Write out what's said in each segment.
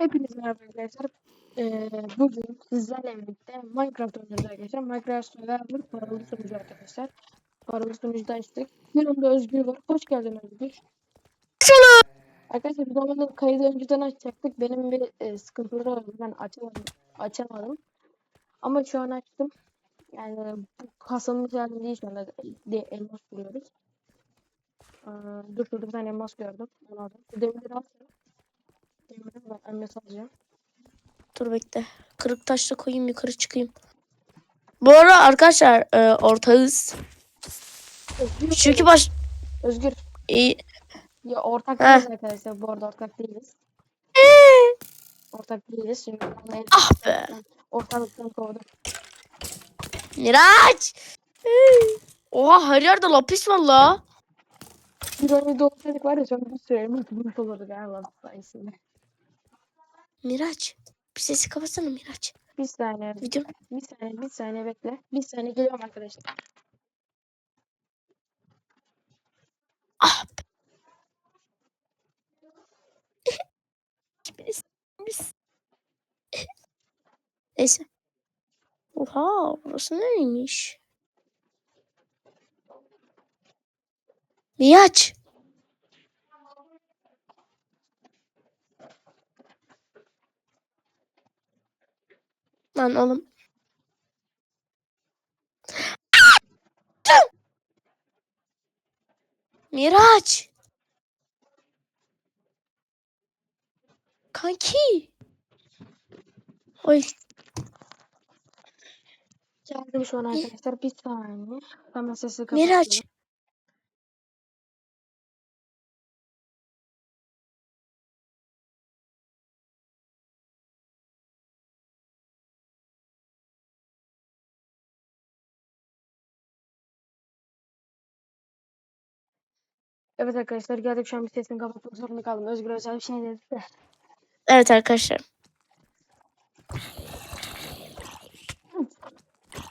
Hepinize merhaba arkadaşlar. Ee, bugün sizlerle birlikte Minecraft oynuyoruz arkadaşlar. Minecraft Survivor paralı sunucu arkadaşlar. Paralı sunucuda açtık. Yanımda Özgür var. Hoş geldin Özgür. Arkadaşlar biz normalde kaydı önceden açacaktık. Benim bir e, sıkıntıları oldu. Ben açamadım. Açamadım. Ama şu an açtım. Yani bu kasanın halinde değil şu anda. De, elmas buluyoruz. Ee, dur bir tane elmas gördüm. Onu aldım. Bu demirleri alsana. Ben elmas alacağım. Dur bekle. Kırık taşla koyayım yukarı çıkayım. Bu arada arkadaşlar e, ortağız. Özgür, Çünkü baş... Özgür. İyi. Ya ortak değiliz arkadaşlar. Bu arada ortak değiliz. Ortak değiliz. Çünkü Ah be. ortalıktan kovdum. Miraç. Oha her yerde lapis var la. Bir önce olsaydık var ya an bir sürü elmas bulmuş olurduk sayesinde. Miraç. Bir sesi kapatsana Miraç. Bir saniye, Video. bir saniye, bir saniye bekle. Bir saniye geliyorum arkadaşlar. Ah Neyse. Oha burası neymiş? Miraç. Lan oğlum. Miraç. Kanki. Oy. Geldim şu an arkadaşlar. Bir saniye. Hemen sesi Miraç. Evet arkadaşlar geldik şu an bir sesini kapatmak zorunda kaldım. Özgür Özel bir şey dedi de. Evet arkadaşlar.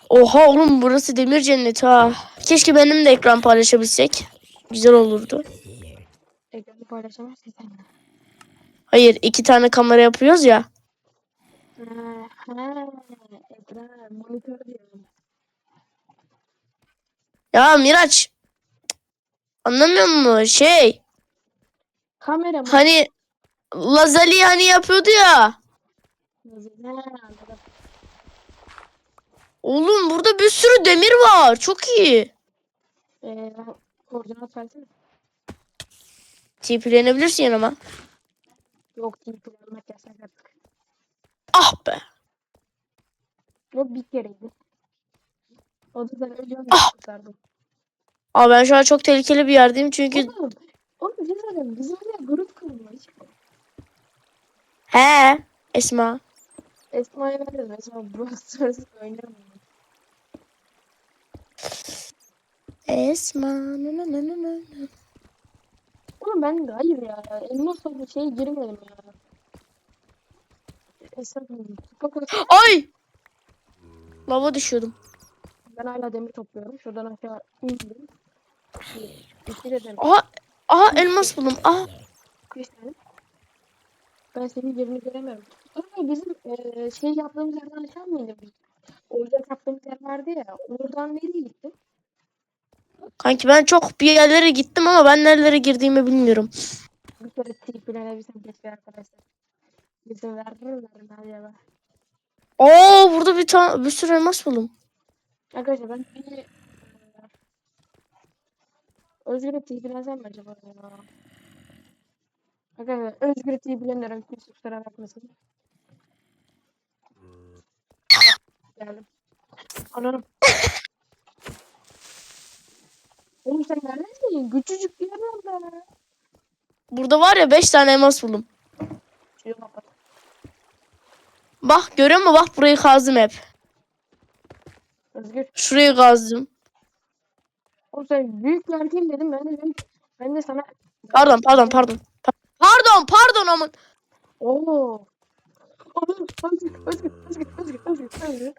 Oha oğlum burası demir cenneti ha. Keşke benim de ekran paylaşabilsek. Güzel olurdu. Ekranı paylaşamazsın sen. Hayır iki tane kamera yapıyoruz ya. Ha, ha, ekran, monitör diyorum. Ya Miraç. Anlamıyor musun? Şey. Kamera mı? Hani Lazali hani yapıyordu ya. Oğlum burada bir sürü demir var. Çok iyi. Ee, koordinat versene. TP'lenebilirsin yanıma. Yok kullanmak yasak artık. Ah be. O bir kereydi. O da ben ölüyorum Ah! kurtardım. Aa ben şu an çok tehlikeli bir yerdeyim çünkü Oğlum, oğlum bir söyleyeyim. Bizim oraya grup kurulmuş. he Esma. Esma'ya verdim. Esma Brawl oynamıyor. Esma. na na na na na. Oğlum ben de hayır ya. Elmas oldu şeye girmedim ya. Bak Ay! Lava düşüyordum. ben hala demir topluyorum. Şuradan aşağı indim. De demir. Aha, aha elmas buldum. Aha. Ben senin yerini göremiyorum. Ama bizim eee şey yaptığımız yerden mı indim? Oyuncak yaptığımız yer vardı ya. Oradan nereye gittin? Kanki ben çok bir yerlere gittim ama ben nerelere girdiğimi bilmiyorum. Bir kere triplenebilsem keşke arkadaşlar. Bizim verirler mi acaba? Oo burada bir tane bir sürü elmas buldum. Arkadaşlar ben bir Özgür'e triplensem mi acaba ya? Arkadaşlar Özgür'e triplenirim. Kimse kusura bakmasın. Geldim. Anladım. Oğlum sen neredesin? Küçücük bir yer orada. Burada var ya 5 tane elmas buldum. Kapat. Bak görüyor musun? Bak burayı kazdım hep. Özgür. Şurayı kazdım. Oğlum sen büyük bir erkeğim dedim. Ben de büyük. Ben de sana... Pardon pardon pardon. Pa- Pardon pardon aman. Oo. Oğlum, Özgür, Özgür, Özgür, Özgür, Özgür, Özgür.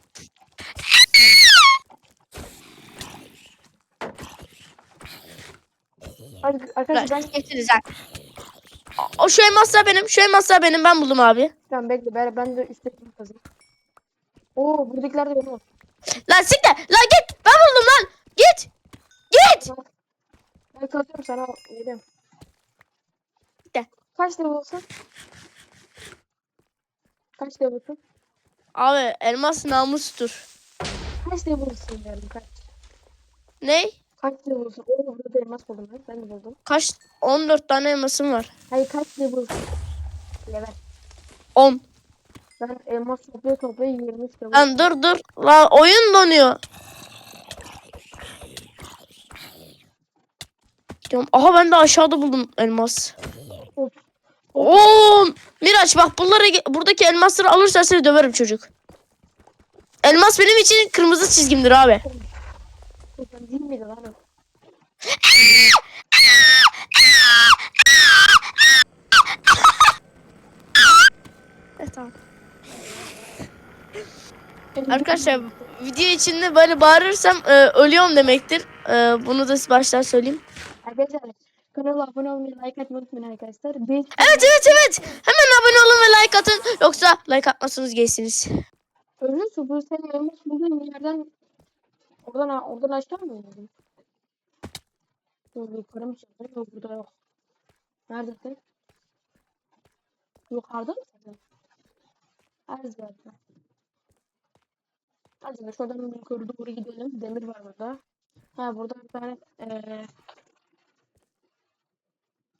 Ar- Arkadaşlar ben Getireceğim. o şu elmaslar benim. Şu elmaslar benim. Ben buldum abi. Tamam bekle ben, ben de üsttekini kazayım. Oo buradakiler de benim olsun. Lan siktir. Lan git. Ben buldum lan. Git. Git. Ben kazıyorum sana veriyorum. Gel. Kaç level'sın? Kaç level'sın? Abi elmas namustur. Kaç level'sın diyorum kaç. Ne? Kaç level'sın? Oo burada da elmas buldum ben. Ben de buldum. Kaç? 14 tane elmasım var. Hayır kaç level'sın? Level. 10. Ben elmas toplaya toplaya 23 level. Lan dur dur. La oyun donuyor. Diyorum, Aha ben de aşağıda buldum elmas. Of. Oo, Miraç bak bunları buradaki elmasları alırsan seni döverim çocuk. Elmas benim için kırmızı çizgimdir abi. Sen değil miydi lan o? Evet, tamam. Arkadaşlar video içinde böyle bağırırsam e, ölüyorum demektir. E, bunu da baştan söyleyeyim. Arkadaşlar kanala abone olmayı like atmayı unutmayın arkadaşlar. Biz Evet evet evet. Hemen abone olun ve like atın. Yoksa like atmazsanız geçsiniz. Öyleyse bu senin elmas bulduğun yerden oradan oradan aşağı mı indin? Yok yukarı mı çıktın? Yok burada yok. Neredesin? Yukarıda mısın? Zaten. Hadi şuradan yukarı doğru gidelim. Demir var burada. Ha burada bir tane eee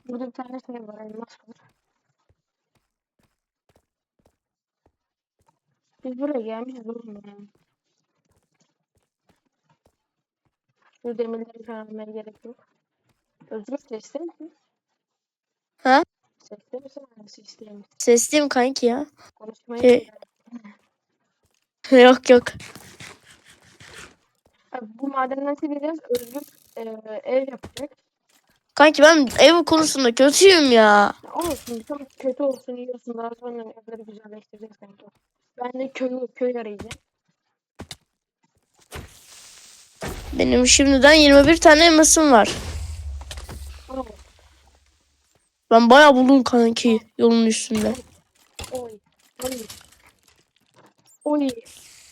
burada bir tane şey var. Elmas var. Biz buraya gelmişiz oğlum ya. Şu demirleri almaya gerek yok. Özgür sesli misin? Ha? Sesli misin? Hangisi isteyeyim? Sesliyim kanki ya. Konuşmayı Şey- yok yok. Abi bu madenden çıkacağız. Özgür eee, ev yapacak. Kanki ben ev konusunda kötüyüm ya. Olsun tamam kötü olsun iyi olsun daha sonra evleri güzelleştireceğiz kanki. Ben de köy, köy arayacağım. Benim şimdiden 21 tane elmasım var. Bravo. Ben bayağı buldum kanki yolun üstünde. Oy. Oy. Oy.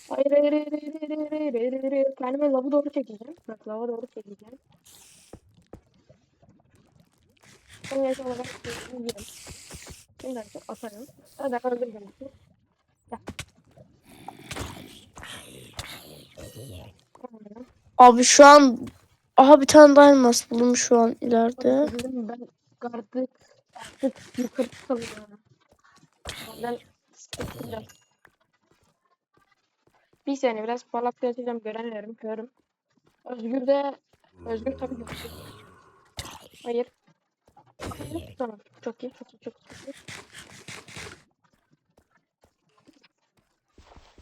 Hayır hayır hayır hayır hayır hayır hayır hayır. Kendime lava doğru çekeceğim. Bak lava doğru çekeceğim. Yaşam olarak yiyelim. Şimdi artık atarım. Hadi öldüreceğim. Gel. Abi şu an aha bir tane daha elmas buldum şu an ileride. Ben artık artık yukarı. Ben sıkılacağım. Bir saniye biraz parlaklatacağım göremiyorum körüm. Özgür de Özgür tabii görecek. Hayır. Tamam. Çok iyi. Çok iyi. Çok iyi.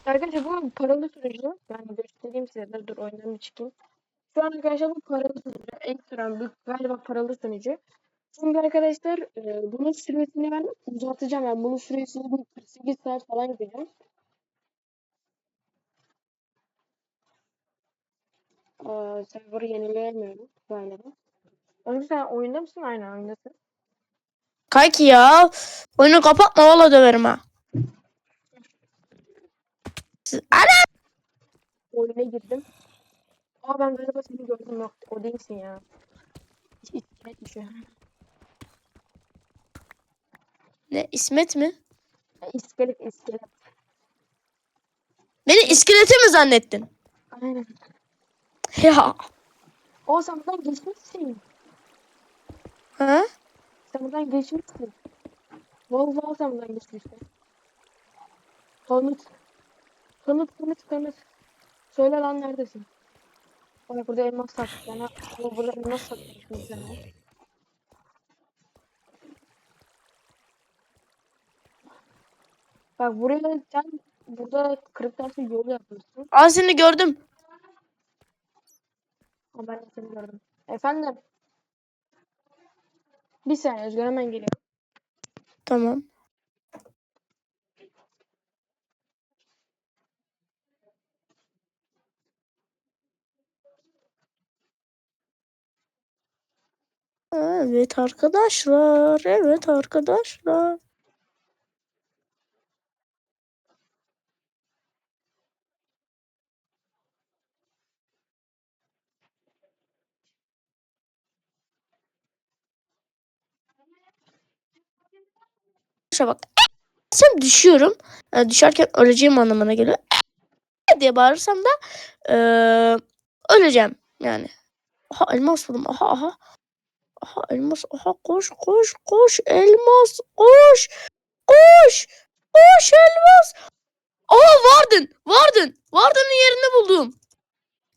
Arkadaşlar bu paralı sunucu. Yani göstereyim size de dur oyundan bir çıkayım. Şu an arkadaşlar bu paralı sunucu. Ekstrem bu galiba paralı sunucu. Şimdi arkadaşlar e, bunun süresini ben uzatacağım. Yani bunun süresini bir 48 saat falan yapacağım. Aa, server'ı yenileyemiyorum galiba. Özgür sen oyunda mısın? Aynen oyundasın. Kanki ya oyunu kapatma valla döverim ha. Ana! Oyuna girdim. Aa ben galiba seni gördüm. Yok o değilsin ya. Hiç iskeletmiş o. Ne İsmet mi? İskelet iskelet. Beni iskeleti mi zannettin? Aynen. Ya. O sen buradan geçmişsin. Ha? Sen buradan geçmişsin. Vallahi sen buradan geçmişsin. Kanıt. Kanıt kanıt kanıt. Söyle lan neredesin? Bak burada elmas sana. Bu burada elmas sana. Bak buraya sen burada kırık taşlı yol yapmışsın. Aa seni gördüm. Ama ben de seni gördüm. Efendim? Bir saniye Özgür hemen geliyor. Tamam. Evet arkadaşlar. Evet arkadaşlar. Şuna bak. Sen düşüyorum. Yani düşerken öleceğim anlamına geliyor. diye bağırırsam da eee, öleceğim yani. Aha elmas buldum. Aha aha. Aha elmas. Aha koş koş koş. Elmas koş. Koş. Koş elmas. Aa vardın. Vardın. Vardın'ın yerini buldum.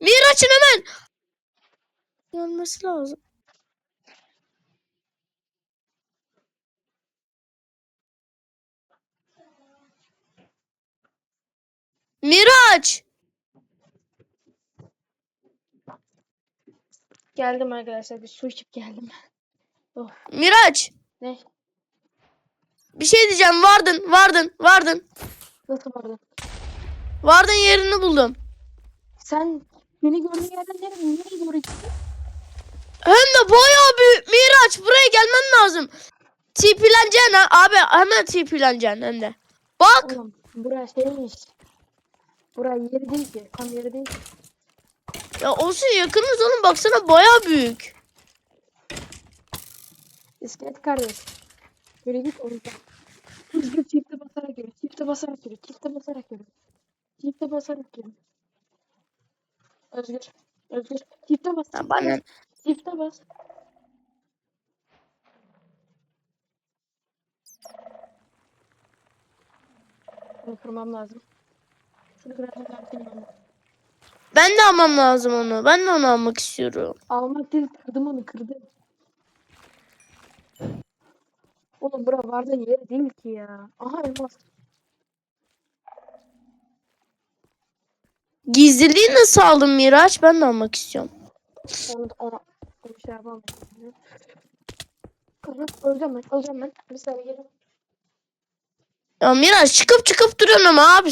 Miraç'ın hemen. Gelmesi lazım. Miraç. Geldim arkadaşlar. Bir su içip geldim. Oh. Miraç. Ne? Bir şey diyeceğim. Vardın. Vardın. Vardın. Nasıl vardın? Vardın yerini buldum. Sen beni gördüğün yerden nereye, nereye doğru gittin? Hem de bayağı büyük. Miraç buraya gelmen lazım. TP'leneceksin ha. Abi hemen TP'leneceksin hem de. Bak. Oğlum burası şeymiş. Bura yeri değil ki. Tam yeri değil ki. Ya olsun yakınız oğlum. Baksana bayağı büyük. İskelet kardeş. Böyle git oradan. Hızlı çifte basarak yürü. Çifte basarak yürü. Çifte basarak yürü. Çifte basarak yürü. Özgür. Özgür. Çifte bas. Bas, Çifte bas. Bunu kırmam lazım. Şunu ben de almam lazım onu. Ben de onu almak istiyorum. Almak değil kırdım onu kırdım. Oğlum bura vardı yeri değil ki ya. Aha elmas. Gizliliği nasıl aldın Miraç? Ben de almak istiyorum. Onu, ona, onu şey yapamam. Aha, öleceğim ben, öleceğim ben. Bir saniye gelin. Ya Miraç çıkıp çıkıp duruyorsun ama abi.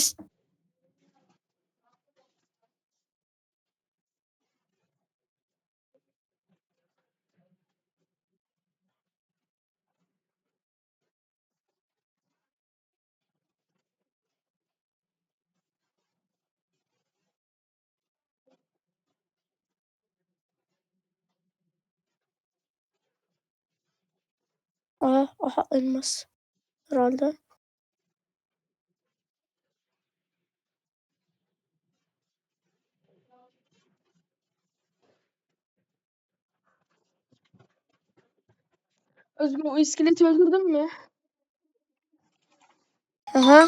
Aha, aha elmas. Herhalde. Özgür o iskeleti öldürdün mü? Aha.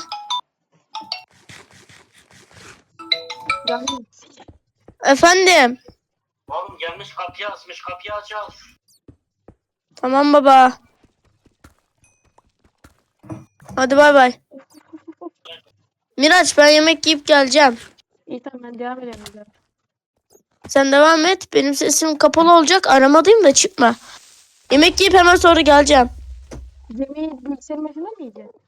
Canım. Efendim. Oğlum gelmiş kapıyı asmış kapıyı açacağız. Tamam baba. Hadi bay bay. Miraç ben yemek yiyip geleceğim. İyi tamam ben devam zaman. Sen devam et. Benim sesim kapalı olacak. Aramadayım da çıkma. Yemek yiyip hemen sonra geleceğim. Yemeği bilgisayarın başında mı yiyeceksin?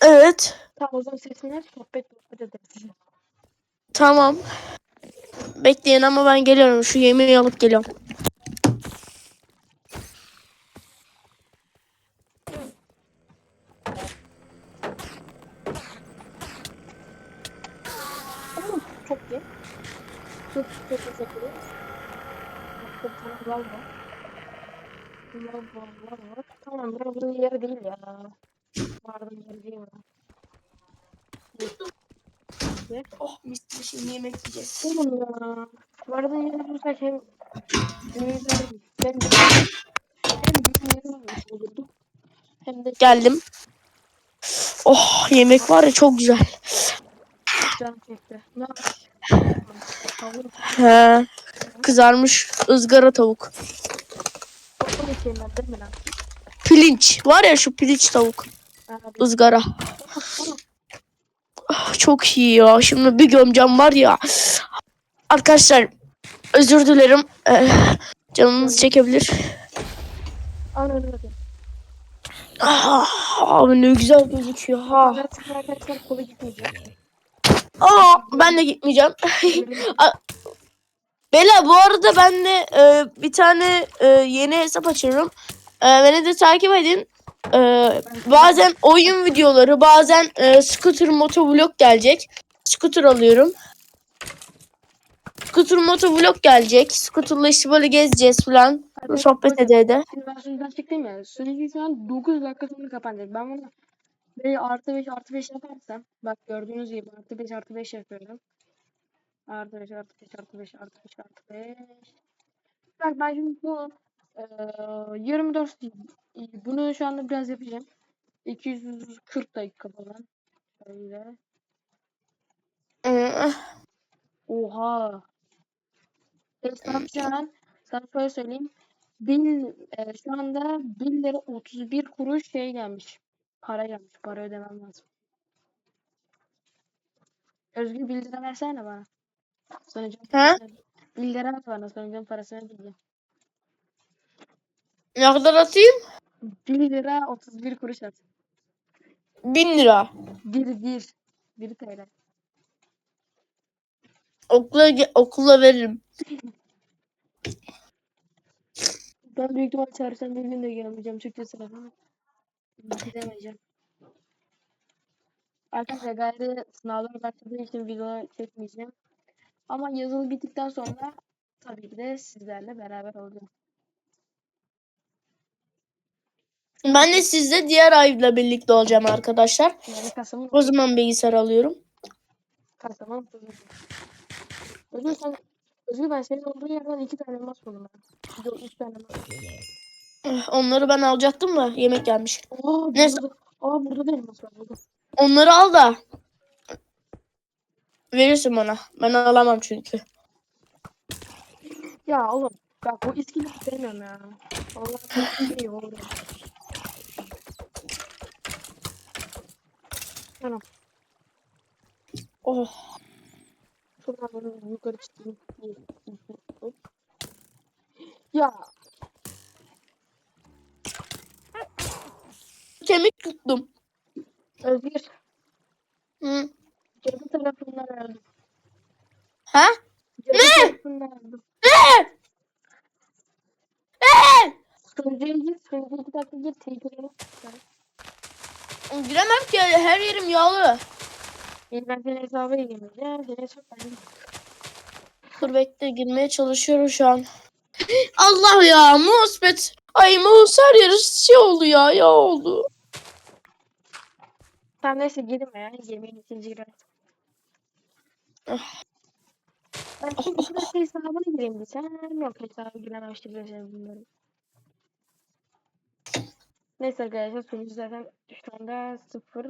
Evet. Tamam o zaman sesini aç sohbet sohbet ederiz. Tamam. Bekleyin ama ben geliyorum. Şu yemeği alıp geliyorum. Oğlum çok iyi. Çok çok teşekkür ederim. Çok çok lav var. Var, lav var. Tamam bura bunun yeri değil ya. Vardım yeri değil bura. Oh mis gibi şimdi yemek yiyeceğiz. Oğlum ya. Vardı yeri bulsak hem büyüler hem de hem büyük yeri olmuş olurdu. Hem de Geldim. Oh yemek var ya çok güzel. can çekti. Ne yapmış? He. Kızarmış ızgara tavuk. Pirinç. Var ya şu pirinç tavuk. Abi. ızgara. Ah, Çok iyi ya. Şimdi bir gömcem var ya. Arkadaşlar özür dilerim. Ee, canınız çekebilir. Ah, abi ne güzel gözüküyor. Ha. Aa, ben de gitmeyeceğim. Bela bu arada ben de e, bir tane e, yeni hesap açıyorum. E, beni de takip edin. E, bazen oyun videoları, bazen e, scooter motovlog gelecek. Scooter alıyorum. Scooter motovlog gelecek. Scooter'la işte böyle gezeceğiz falan. Sohbet ede ede. Şimdi ben çıktım ya. Sunucu şu an 9 dakika sonra kapanacak. Ben bunu böyle artı 5 artı 5 yaparsam bak gördüğünüz gibi artı 5 artı 5 yapıyorum. Artı 5 artı 5 artı 5 artı 5 artı 5. Bak ben şimdi bu eee 24 bunu şu anda biraz yapacağım. 240 dakika falan. Şöyle. E, Oha. Hesap şu an sana şöyle söyleyeyim. Bil, e, şu anda 1 lira 31 kuruş şey gelmiş. Para gelmiş. Para ödemem lazım. Özgür 1 lira versene bana. Sonucun parasını. 1 lira ver bana. Sonucun parasını diyeceğim. ne kadar atayım? 1 lira 31 kuruş at. 1000 lira. 1 1. 1 TL. Okula, okula veririm. Ben büyük ihtimal çağırsam bir gün de gelmeyeceğim Türkçe sınavına. Gidemeyeceğim. Arkadaşlar gayrı sınavlar başladığı için video çekmeyeceğim. Ama yazılı bittikten sonra tabii ki de sizlerle beraber olacağım. Ben de sizle diğer ayla birlikte olacağım arkadaşlar. Yani Kasım'ın O zaman bilgisayar alıyorum. Kasım'ın Özgür sen Özgür ben senin olduğun yerden iki tane elmas buldum ben. Yok üç tane elmas. Onları ben alacaktım da yemek gelmiş. Aa Neyse. burada, aa burada da elmas var burada. Onları al da verirsin bana. Ben alamam çünkü. Ya oğlum bak bu iskelet sevmiyorum ya. Allah çok iyi oldu. Tamam. Oh. Bunu yukarı çıkayım. Ya Kemik tuttum. Özgür Hı. cadı tarafından öldüm. Ha? Cadı tarafından öldüm. Sunucuya gir, sunucuya iki dakika gir, tehlikeli. Giremem ki her yerim yağlı. İyi ben senin hesaba girmeyeceğim. Senin hesap benim. Dur bekle girmeye çalışıyorum şu an. Allah ya muhabbet. Ay mouse her yeri şey oldu ya ya oldu. Tamam neyse girme ya. Yemeğin ikinci girer. Ah. Ben şimdi iki dakika hesabına gireyim desem. Yok hesaba girememiştir bunları. Neyse arkadaşlar sunucu zaten şu anda sıfır.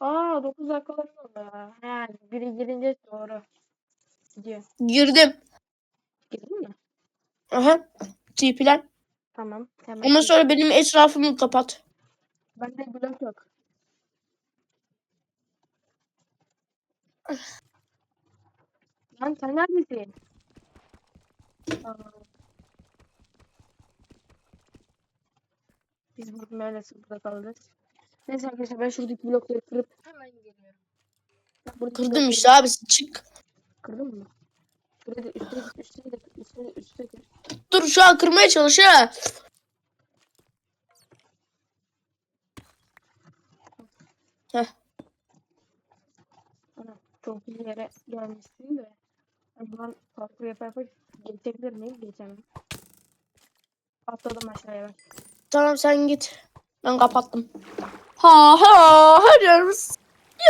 Aa 9 dakikalar oldu. Yani biri girince doğru. Gidiyor. Girdim. Girdin mi? Aha. TP'len. Tamam. Hemen Ondan sonra benim etrafımı kapat. Bende blok yok. Lan sen neredesin? Aa. Biz burada böyle burada kalırız. Neyse arkadaşlar ben şuradaki blokları kırıp hemen geliyorum. Bak buradaki Kırdım blokları- işte abi çık. Kırdın mı? Şuraya da üstüne git, üstüne git, üstüne üstüne git. Dur şu an kırmaya çalış ha. İyi yere gelmişsin de. Ben buradan farklı yapar yapar geçebilir miyim? Geçemem. Atladım aşağıya ben. Tamam sen git. Ben kapattım. Ha ha her yerimiz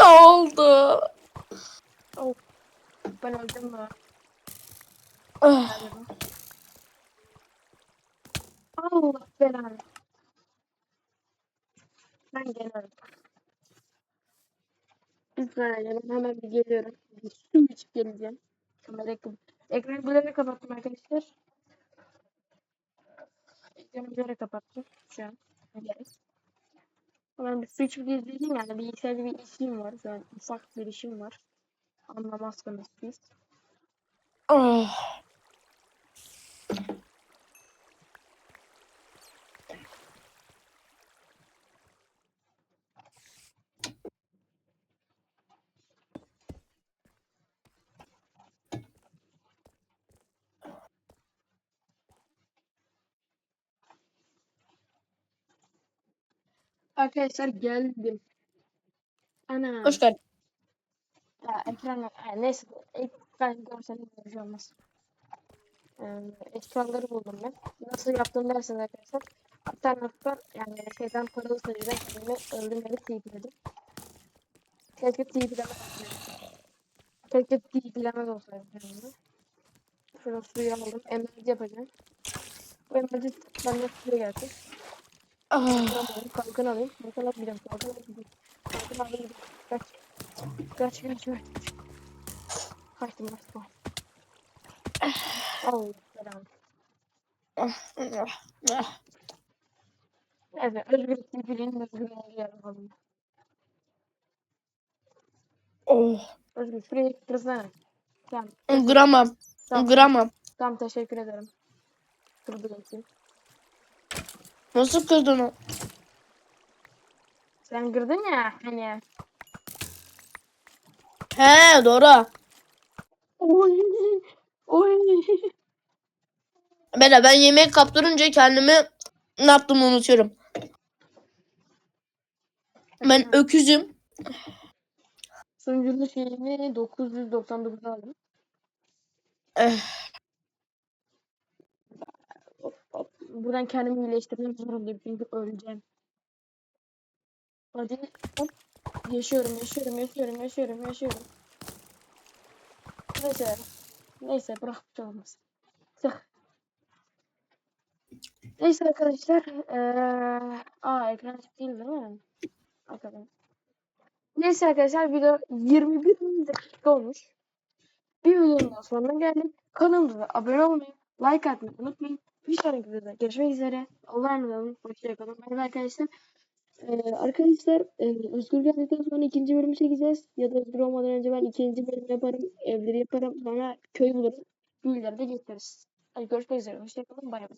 oldu. Ben öldüm mü? Ah. Allah belanı. Ben gene öldüm. Saniye ben hemen bir geliyorum. Bir su içip geleceğim. Kap- Ekranı böyle kapattım arkadaşlar. Ekranı böyle kapattım şu an. Evet. Ben bir su içip geleceğim yani bilgisayarda bir işim var. Yani ufak bir işim var. Anlamazsınız siz. ah. Arkadaşlar geldim. Ana. Hoş geldin. Ya, ekran ha, neyse ekran görseniz bir şey olmaz. Ee, ekranları buldum ben. Nasıl yaptım derseniz arkadaşlar. Alternatiften yani şeyden paralı sayıdan kendimi öldürmeli TP'ledim. Keşke TP'lemez olsaydı. Keşke TP'lemez olsaydı kendimi. Şurada suyu aldım. Emerald yapacağım. Bu emerald benden suya geldi. Ah, Kalkan alayım. Kalkan atmayacağım. Kalkan atmayacağım. Kalkan alayım. Kaç. Kaç kaç kaç. Kaçtım kaçtım. Allah selam. Evet özgürlük birbirinin özgürlüğünü yapalım. Oh. Özgür şuraya kırsana. Tamam. Gramam. Tamam, Gramam. tamam teşekkür ederim. Kırdığın için. Nasıl kırdın o? Sen kırdın ya hani. He doğru. Oy. Oy. Ben ben yemeği kaptırınca kendimi ne yaptığımı unutuyorum. Ben öküzüm. Sunucunun şeyini 999'da aldım. Eh, Hop, hop. Buradan kendimi iyileştirmek zorundayım çünkü öleceğim. Hadi hop. Yaşıyorum, yaşıyorum, yaşıyorum, yaşıyorum, yaşıyorum. Neyse. Neyse bırak bir şey. Neyse arkadaşlar. Eee... Aa ekran açık değil değil mi? Bakalım. Neyse arkadaşlar video 21 dakika olmuş. Bir videonun sonuna geldik. Kanalımıza abone olmayı, like atmayı unutmayın. Bir sonraki videoda görüşmek üzere. Allah'a emanet olun. Hoşçakalın. Merhaba arkadaşlar. Ee, arkadaşlar e, Özgür geldikten sonra ikinci bölümü çekeceğiz. Ya da Özgür olmadan önce ben ikinci bölüm yaparım. Evleri yaparım. Sonra köy bulurum. Büyüleri de getiririz. Hadi görüşmek üzere. Hoşçakalın. Bay bay.